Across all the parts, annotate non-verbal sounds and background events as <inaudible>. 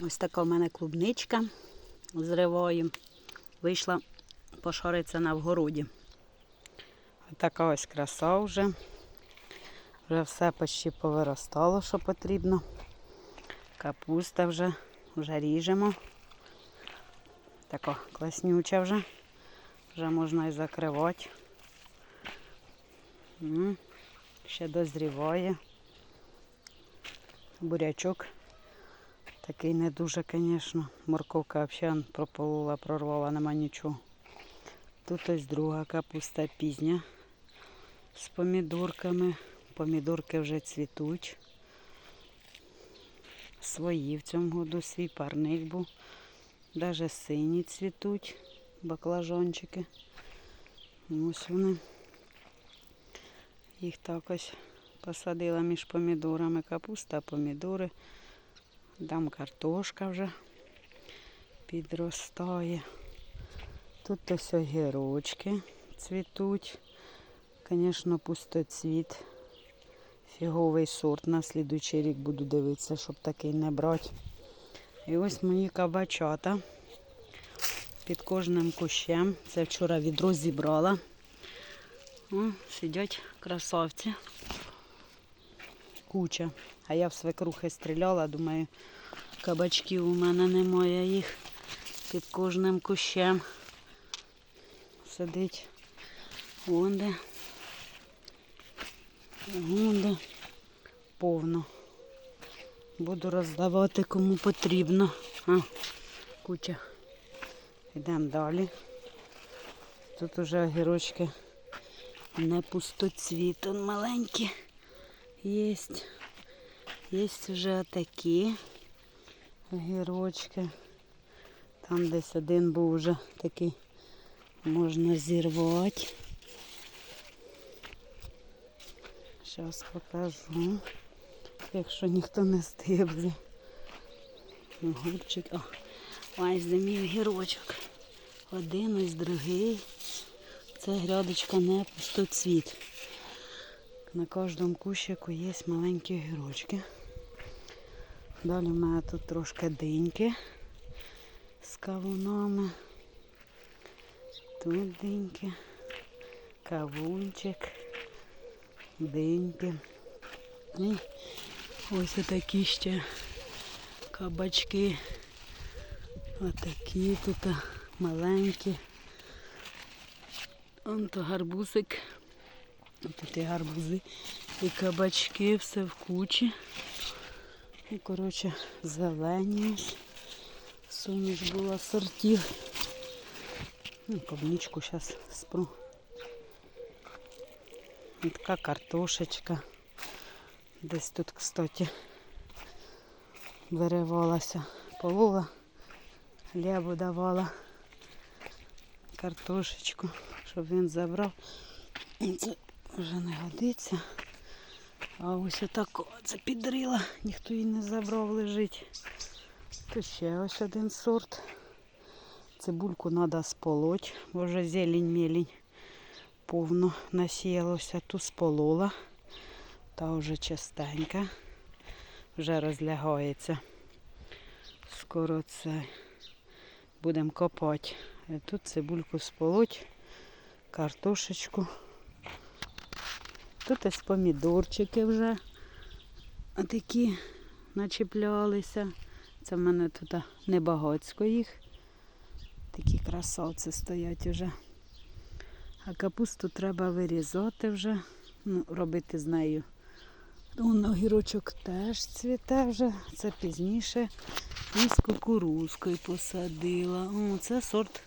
Ось така в мене клубничка зриваю. Вийшла пошаритися на вгороді. Ось така ось краса вже. Вже все почти повиростало, що потрібно. Капуста вже, вже ріжемо. Така класнюча вже. Вже можна і закривати. Ще дозріває. Бурячок такий не дуже, звісно. Морковка взагалі прополола, прорвала, нема нічого. Тут ось друга капуста пізня з помідорками. Помідорки вже цвітуть. Свої в цьому году свій парник був. Даже сині цвітуть, баклажанчики. Ось вони. Їх так ось посадила між помідорами. Капуста, помідори. Там картошка вже підростає. Тут ось огірочки цвітуть. Звісно, пустоцвіт. Фіговий сорт. На слідуючий рік буду дивитися, щоб такий не брати. І ось мої кабачата під кожним кущем. Це вчора відро зібрала. О, сидять красавці. Куча. А я в свекрухи стріляла, думаю, кабачків у мене немає їх під кожним кущем. Сидить. Вон де. Вон. Повно. Буду роздавати кому потрібно. А, куча. Йдемо далі. Тут уже огірочки не пустоцвіт, он маленькі. Єсть. Єсть вже такі огірочки. Там десь один був вже такий можна зірвати. Зараз покажу, якщо ніхто не стибле. Огурчик. О, ось де мій огірочок. Один ось другий. Це грядочка не пустоцвіт. На кожному кущику є маленькі огірочки. Далі в мене тут трошки диньки з кавунами. Тут диньки, кавунчик, диньки. І ось такі ще кабачки. Отакі тут маленькі. Вон то гарбузик. Тут і гарбузи, і кабачки, все в кучі. І, коротше, зелені. Суміш була сортів. Ну, клубничку зараз спру. І така картошечка. Десь тут, кстати, виривалася. Полола, лябу давала картошечку, щоб він забрав. І Це вже не годиться. А ось отак це підрила, ніхто її не забрав, лежить. Тут ще ось один сорт. Цибульку треба сполоть, бо вже зелень мелень повно насіялося. Ту сполола, та вже частенька, вже розлягається. Скоро це будемо копати. Тут цибульку сполоть, картошечку. Тут ось помідорчики вже такі начіплялися. Це в мене тут небагацько їх. Такі красавці стоять вже. А капусту треба вирізати вже, ну, робити з нею. Вон огірочок теж цвіте вже, це пізніше. І з кукурузкою посадила. О, це сорт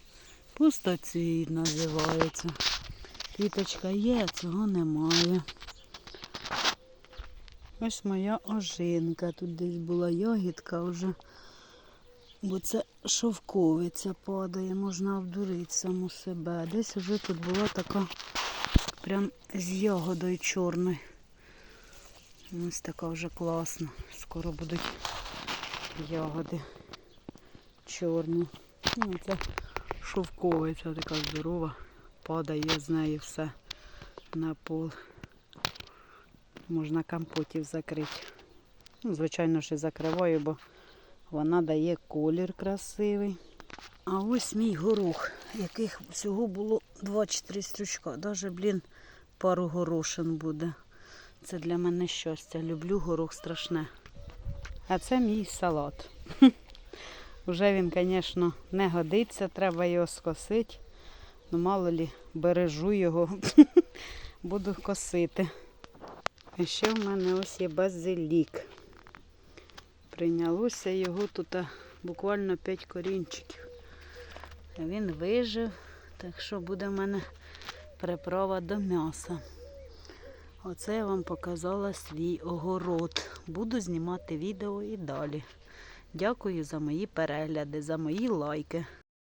пустоцвіт називається. Квіточка є, а цього немає. Ось моя ожинка. Тут десь була ягідка вже. Бо це шовковиця падає, можна обдурити саму себе. Десь вже тут була така прям з ягодою чорною. Ось така вже класна. Скоро будуть ягоди чорні. Ну, це шовковиця така здорова. Падає з неї все на пол. Можна компотів закрити. Ну, звичайно, що закриваю, бо Вона дає колір красивий. А ось мій горох, яких всього було 2-3 стручка. Даже, блін, пару горошин буде. Це для мене щастя. Люблю горох страшне. А це мій салат. <laughs> Уже він, звісно, не годиться, треба його скосити. Ну, мало лі, бережу його, <laughs> буду косити. І ще в мене ось є базилік. Прийнялося його тут буквально 5 корінчиків. Він вижив, так що буде в мене приправа до м'яса. Оце я вам показала свій огород. Буду знімати відео і далі. Дякую за мої перегляди, за мої лайки.